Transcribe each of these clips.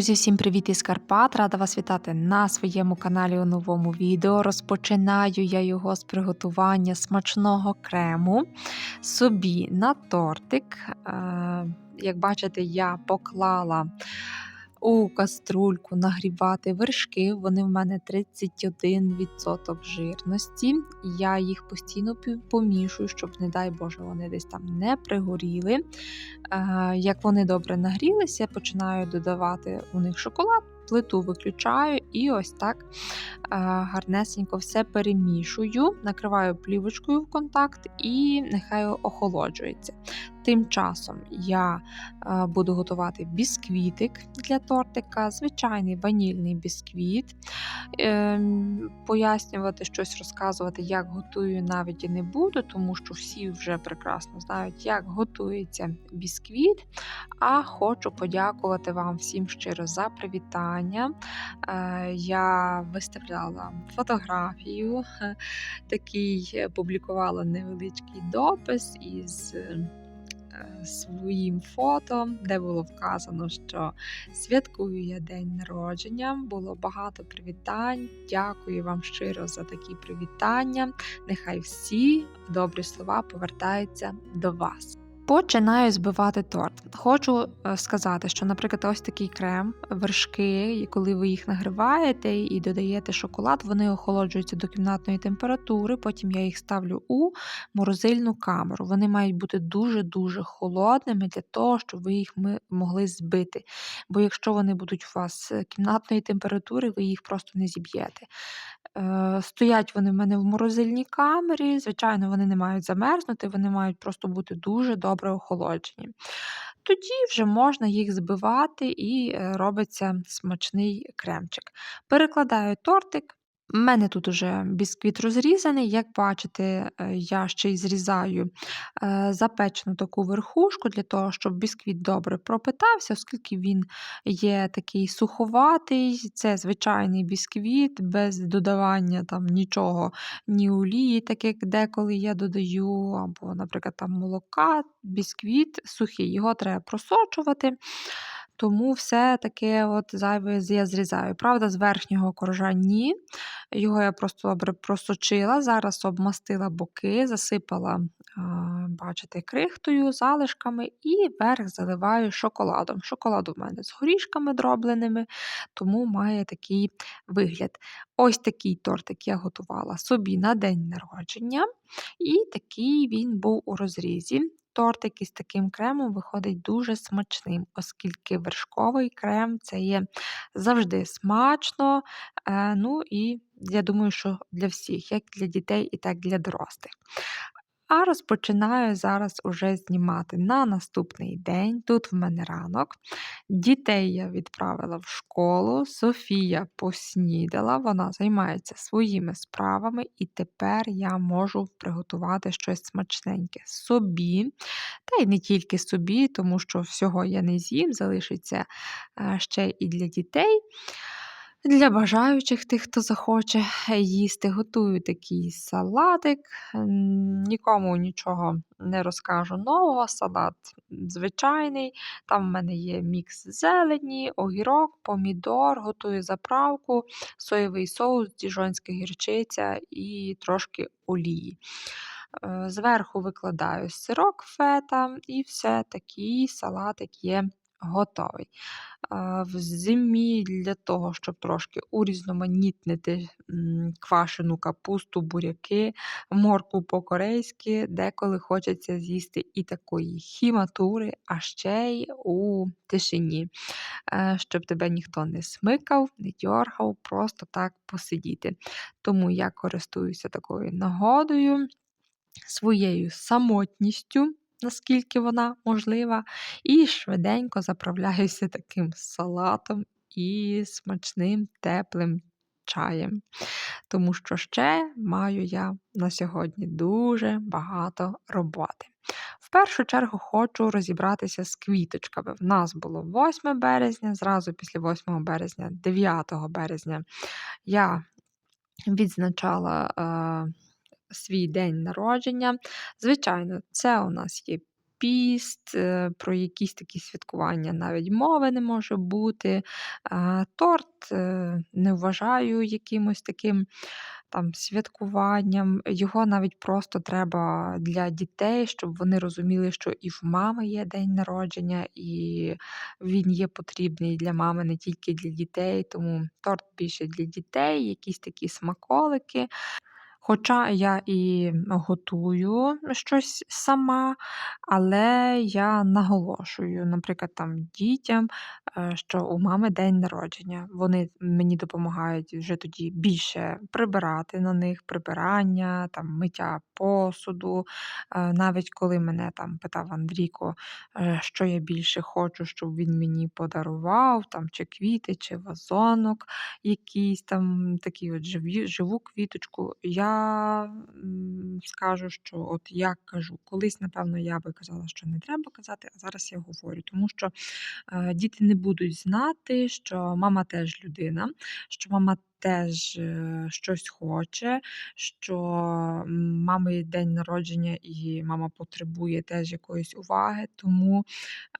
Друзі, всім привіт із Карпат! Рада вас вітати на своєму каналі у новому відео. Розпочинаю я його з приготування смачного крему собі на тортик. Е, Як бачите, я поклала у каструльку нагрівати вершки. Вони в мене 31% жирності. Я їх постійно помішую, щоб, не дай Боже, вони десь там не пригоріли. Як вони добре нагрілися, починаю додавати у них шоколад плиту виключаю і ось так гарнесенько все перемішую, накриваю плівочкою в контакт і нехай охолоджується. Тим часом я буду готувати бісквітик для тортика, звичайний ванільний бісквіт. Ем, пояснювати щось, розказувати, як готую, навіть і не буду, тому що всі вже прекрасно знають, як готується бісквіт. А хочу подякувати вам всім щиро за привітання навчання. Е, я виставляла фотографію, такий е, публікувала невеличкий допис із. Е, своїм фото, де було вказано, що святкую я день народження. Було багато привітань. Дякую вам щиро за такі привітання. Нехай всі добрі слова повертаються до вас. Починаю збивати торт. Хочу е, сказати, що, наприклад, ось такий крем, вершки, і коли ви їх нагріваєте і додаєте шоколад, вони охолоджуються до кімнатної температури. Потім я їх ставлю у морозильну камеру. Вони мають бути дуже-дуже холодними для того, щоб ви їх могли збити. Бо якщо вони будуть у вас е, кімнатної температури, ви їх просто не зіб'єте. Е, стоять вони в мене в морозильній камері. Звичайно, вони не мають замерзнути, вони мають просто бути дуже добре охолоджені. Тоді вже можна їх збивати і е, робиться смачний кремчик. Перекладаю тортик. У мене тут уже бісквіт розрізаний, як бачите, е, я ще й зрізаю е, запечену таку верхушку для того, щоб бісквіт добре пропитався, оскільки він є такий суховатий, це звичайний бісквіт, без додавання там нічого, ні олії, так як деколи я додаю, або, наприклад, там молока, бісквіт сухий, його треба просочувати. Тому все таке от зайве я зрізаю. Правда, з верхнього коржа ні. Його я просто добре просочила, зараз обмастила боки, засипала, бачите, крихтою, залишками і верх заливаю шоколадом. Шоколад у мене з горішками дробленими, тому має такий вигляд. Ось такий тортик я готувала собі на день народження, і такий він був у розрізі. Тортик із таким кремом виходить дуже смачним, оскільки вершковий крем це є завжди смачно. Е, ну і я думаю, що для всіх, як для дітей, і так для дорослих. А розпочинаю зараз уже знімати на наступний день. Тут в мене ранок. Дітей я відправила в школу. Софія поснідала, вона займається своїми справами, і тепер я можу приготувати щось смачненьке собі. Та й не тільки собі, тому що всього я не з'їм, залишиться е, ще і для дітей. Для бажаючих тих, хто захоче їсти, готую такий салатик. Нікому нічого не розкажу нового. Салат звичайний. Там в мене є мікс зелені, огірок, помідор, готую заправку, соєвий соус, діжонська гірчиця і трошки олії. Е, зверху викладаю сирок фета і все такий салатик є готовий. В зимі для того, щоб трошки урізноманітнити квашену капусту, буряки, морку по-корейськи, деколи хочеться з'їсти і такої хіматури, а ще й у тишині, е, щоб тебе ніхто не смикав, не дьоргав, просто так посидіти. Тому я користуюся такою нагодою, своєю самотністю наскільки вона можлива, і швиденько заправляюся таким салатом і смачним теплим чаєм. Тому що ще маю я на сьогодні дуже багато роботи. В першу чергу хочу розібратися з квіточками. В нас було 8 березня, зразу після 8 березня, 9 березня я відзначала. Е свій день народження. Звичайно, це у нас є піст, е, про якісь такі святкування навіть мови не може бути. Торт е, не вважаю якимось таким там святкуванням. Його навіть просто треба для дітей, щоб вони розуміли, що і в мами є день народження, і він є потрібний для мами, не тільки для дітей. Тому торт більше для дітей, якісь такі смаколики. Хоча я і готую щось сама, але я наголошую, наприклад, там дітям, е, що у мами день народження. Вони мені допомагають вже тоді більше прибирати на них, прибирання, там, миття посуду. Е, Навіть коли мене там питав Андрійко, е, що я більше хочу, щоб він мені подарував, там, чи квіти, чи вазонок якийсь там такий от живу квіточку. Я, скажу, що от я кажу, колись, напевно, я би казала, що не треба казати, а зараз я говорю, тому що, е, діти не будуть знати, що мама теж людина, що мама теж, е, щось хоче, що, мами день народження і мама потребує теж якоїсь уваги. Тому,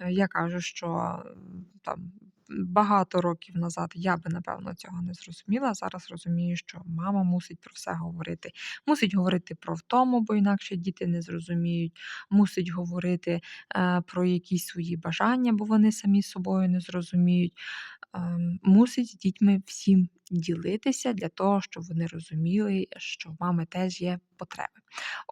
е, я кажу, що, там багато років назад я би, напевно, цього не зрозуміла. Зараз розумію, що мама мусить про все говорити. Мусить говорити про втому, бо інакше діти не зрозуміють. Мусить говорити е, про якісь свої бажання, бо вони самі собою не зрозуміють. Е, мусить з дітьми всім ділитися для того, щоб вони розуміли, що в мами теж є потреби.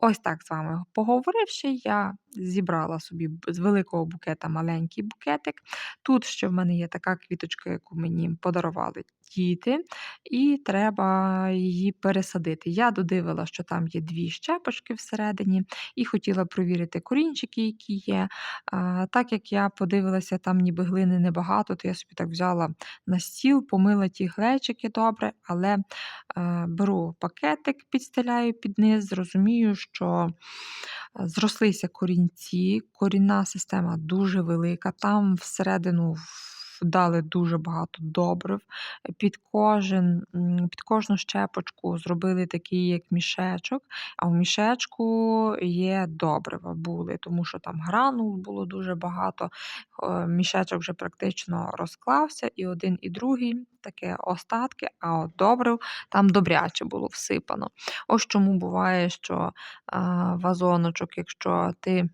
Ось так з вами поговоривши, я зібрала собі з великого букета маленький букетик. Тут ще в мене є така квіточка, яку мені подарували діти, і треба її пересадити. Я додивила, що там є дві щепочки всередині, і хотіла провірити корінчики, які є. А, Так як я подивилася, там ніби глини небагато, то я собі так взяла на стіл, помила ті глечики добре, але е, беру пакетик, підстеляю під низ, зрозумію, що е, зрослися корінці, корінна система дуже велика, там всередину вдали дуже багато добрив. Під кожен, під кожну щепочку зробили такий як мішечок, а в мішечку є добрива були, тому що там гранул було дуже багато. Мішечок вже практично розклався, і один, і другий таке остатки, а от добрив там добряче було всипано. Ось чому буває, що вазоночок, якщо ти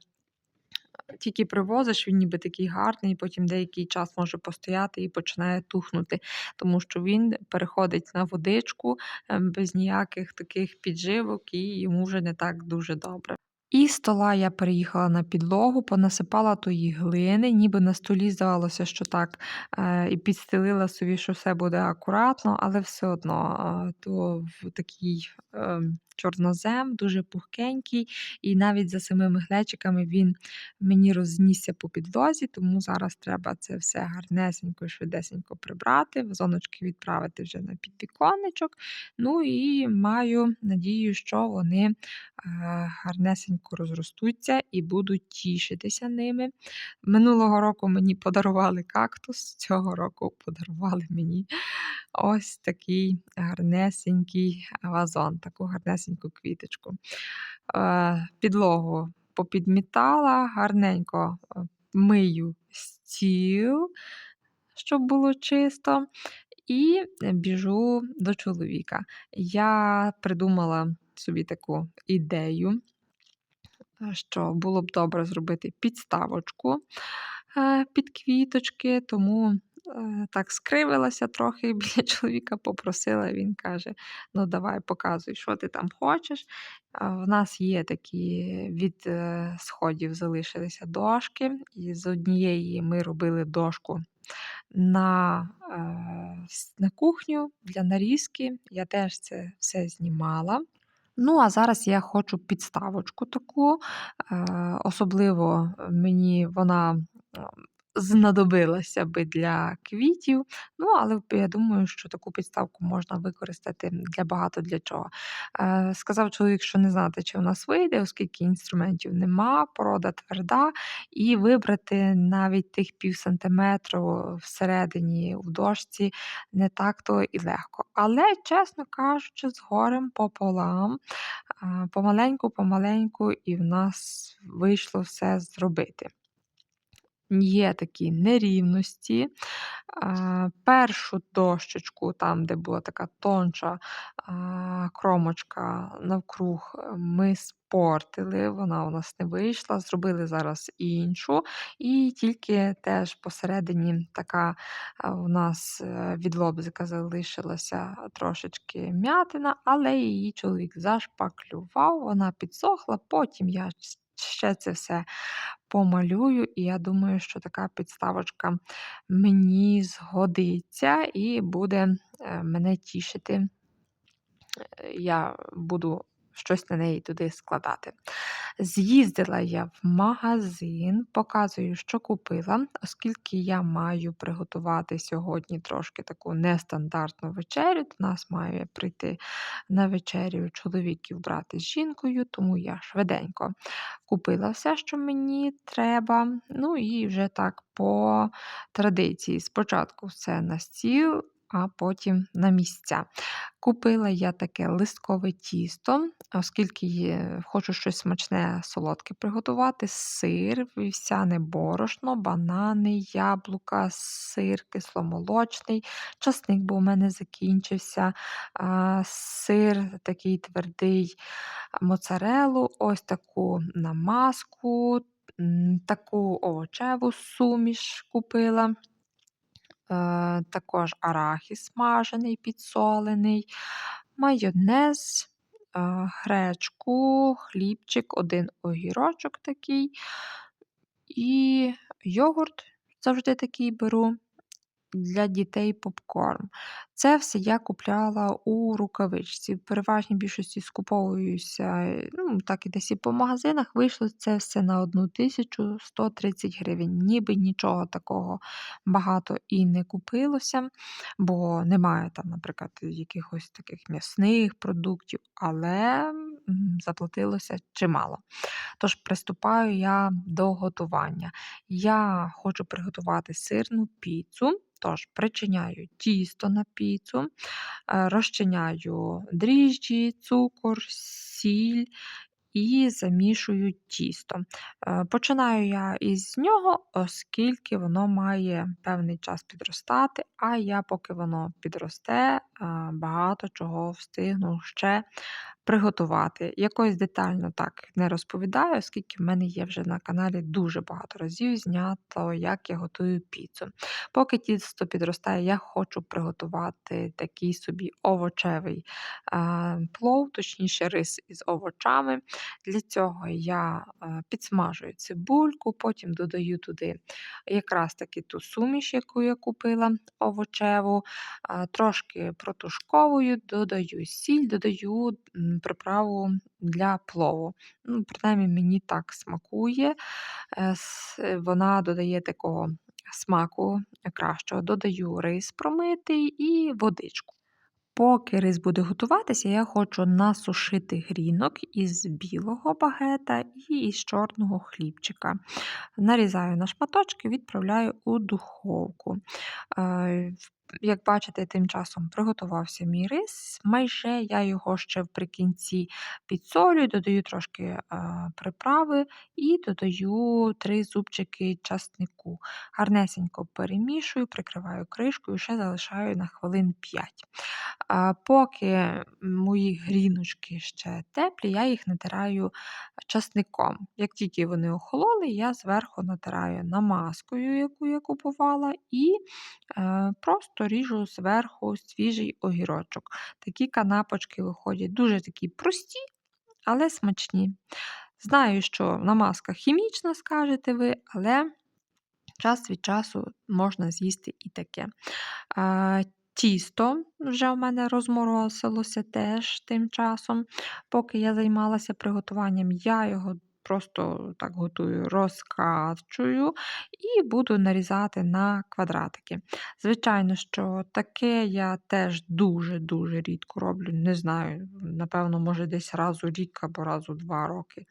тільки привозиш, він ніби такий гарний, потім деякий час може постояти і починає тухнути, тому що він переходить на водичку ем, без ніяких таких підживок, і йому вже не так дуже добре. І з стола я переїхала на підлогу, понасипала тої глини, ніби на столі здавалося, що так, е, і підстелила собі, що все буде акуратно, але все одно е, то в такий ем, чорнозем, дуже пухкенький, і навіть за самими глечиками він мені рознісся по підлозі, тому зараз треба це все гарнесенько, швидесенько прибрати, вазоночки відправити вже на підвіконечок. Ну і маю надію, що вони е, гарнесенько розростуться і будуть тішитися ними. Минулого року мені подарували кактус, цього року подарували мені ось такий гарнесенький вазон, таку гарнесеньку квіточку. Е, Підлогу попідмітала, гарненько е, мию стіл, щоб було чисто. І біжу до чоловіка. Я придумала собі таку ідею, е, що було б добре зробити підставочку е, під квіточки, тому так скривилася трохи біля чоловіка, попросила. Він каже: Ну, давай, показуй, що ти там хочеш. В нас є такі від е, сходів залишилися дошки, і з однієї ми робили дошку на, е, на кухню для нарізки. Я теж це все знімала. Ну, а зараз я хочу підставочку таку. Е, особливо мені вона е, знадобилася би для квітів. Ну, але я думаю, що таку підставку можна використати для багато для чого. Е, сказав чоловік, що не знати, чи у нас вийде, оскільки інструментів нема, порода тверда, і вибрати навіть тих пів сантиметру всередині в дошці не так то і легко. Але, чесно кажучи, з горем пополам, а, помаленьку-помаленьку, і в нас вийшло все зробити. Є такі нерівності. Першу дощечку, там, де була така тонша кромочка навкруг, ми спортили, вона у нас не вийшла. Зробили зараз іншу, і тільки теж посередині така у нас е, від лобзика залишилася трошечки м'ятина, але її чоловік зашпаклював, вона підсохла, потім я ще це все помалюю, і я думаю, що така підставочка мені згодиться і буде е, мене тішити. Е, я буду щось на неї туди складати. З'їздила я в магазин, показую, що купила, оскільки я маю приготувати сьогодні трошки таку нестандартну вечерю. До нас має прийти на вечерю чоловіків брати з жінкою, тому я швиденько купила все, що мені треба. Ну і вже так по традиції. Спочатку все на стіл, а потім на місця. Купила я таке листкове тісто, оскільки хочу щось смачне, солодке приготувати, сир, вівсяне борошно, банани, яблука, сир кисломолочний, часник, бо у мене закінчився, сир такий твердий моцарелу, ось таку намазку, таку овочеву суміш купила. Е, також арахіс смажений, підсолений, майонез, е, гречку, хлібчик, один огірочок такий. І йогурт завжди такий беру для дітей попкорн. Це все я купляла у рукавичці. В переважній більшості скуповуюся, ну, так і десь і по магазинах. Вийшло це все на 1130 гривень. Ніби нічого такого багато і не купилося, бо немає там, наприклад, якихось таких м'ясних продуктів, але заплатилося чимало. Тож приступаю я до готування. Я хочу приготувати сирну піцу. Тож, причиняю тісто на піцу, е, розчиняю дріжджі, цукор, сіль і замішую тісто. Е, починаю я із нього, оскільки воно має певний час підростати, а я, поки воно підросте, е, багато чого встигну ще приготувати. Якось детально так не розповідаю, оскільки в мене є вже на каналі дуже багато разів знято, як я готую піцу. Поки тісто підростає, я хочу приготувати такий собі овочевий а, плов, точніше, рис із овочами. Для цього я а, підсмажую цибульку, потім додаю туди якраз таки ту суміш, яку я купила овочеву, а, трошки протушковую, додаю сіль, додаю приправу для плову. Ну, Принаймні, мені так смакує. Е, вона додає такого смаку кращого. Додаю рис промитий і водичку. Поки рис буде готуватися, я хочу насушити грінок із білого багета і із чорного хлібчика. Нарізаю на шматочки, відправляю у духовку. Е, як бачите, тим часом приготувався мій рис. Майже я його ще вприкінці підсолюю, додаю трошки е, приправи і додаю три зубчики часнику. Гарнесенько перемішую, прикриваю кришкою, ще залишаю на хвилин 5. Поки мої гріночки ще теплі, я їх натираю часником. Як тільки вони охололи, я зверху натираю намазкою, яку я купувала, і е, просто ріжу зверху свіжий огірочок. Такі канапочки виходять дуже такі прості, але смачні. Знаю, що намазка хімічна, скажете ви, але час від часу можна з'їсти і таке. Тісто вже у мене розморозилося теж тим часом, поки я займалася приготуванням, я його просто так готую, розкачую і буду нарізати на квадратики. Звичайно, що таке я теж дуже-дуже рідко роблю. Не знаю, напевно, може, десь раз у рік або раз у два роки.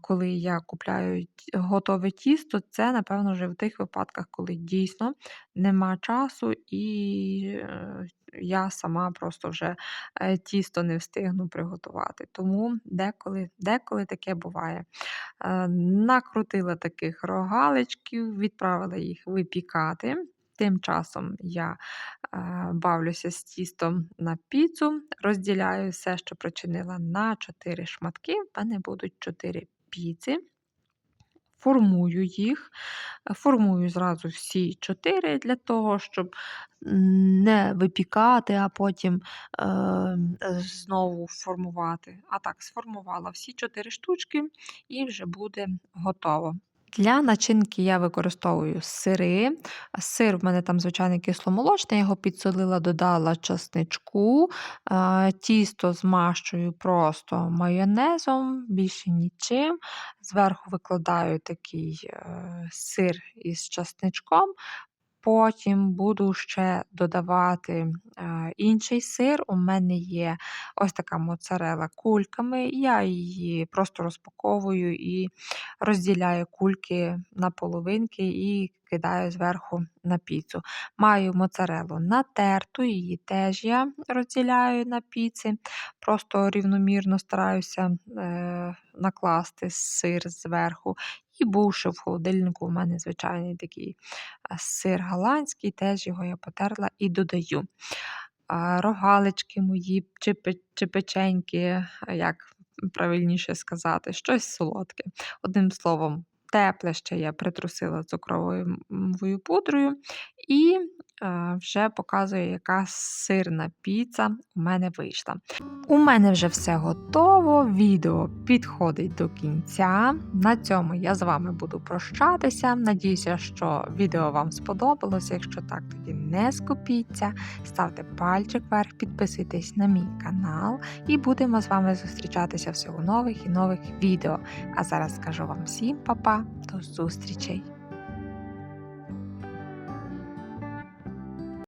Коли я купляю готове тісто, це, напевно, вже в тих випадках, коли дійсно нема часу і е, я сама просто вже е, тісто не встигну приготувати. Тому деколи, деколи таке буває. Е, Накрутила таких рогаличків, відправила їх випікати. Тим часом я бавлюся з тістом на піцу, розділяю все, що причинила на 4 шматки. В мене будуть 4 піци. Формую їх, е, формую зразу всі чотири для того, щоб не випікати, а потім е, е, знову формувати. А так, сформувала всі чотири штучки і вже буде готово. Для начинки я використовую сири. Сир в мене там, звичайно, кисломолочний, я його підсолила, додала часничку, тісто змащую просто майонезом, більше нічим. Зверху викладаю такий е, сир із часничком. Потім буду ще додавати е, інший сир. У мене є ось така моцарела кульками. Я її просто розпаковую і розділяю кульки на половинки і кидаю зверху на піцу. Маю моцарелу натерту, її теж я розділяю на піці. Просто рівномірно стараюся е, накласти сир зверху. І був ще в холодильнику у мене звичайний такий сир голландський, теж його я потерла і додаю. Рогалички мої чи, чи печеньки, як правильніше сказати, щось солодке. Одним словом, тепле ще я притрусила цукровою пудрою і вже показую, яка сирна піца у мене вийшла. У мене вже все готово. Відео підходить до кінця. На цьому я з вами буду прощатися. Надіюся, що відео вам сподобалося. Якщо так, тоді не скупіться. Ставте пальчик вверх, підписуйтесь на мій канал і будемо з вами зустрічатися всього нових і нових відео. А зараз скажу вам всім па-па, до зустрічей!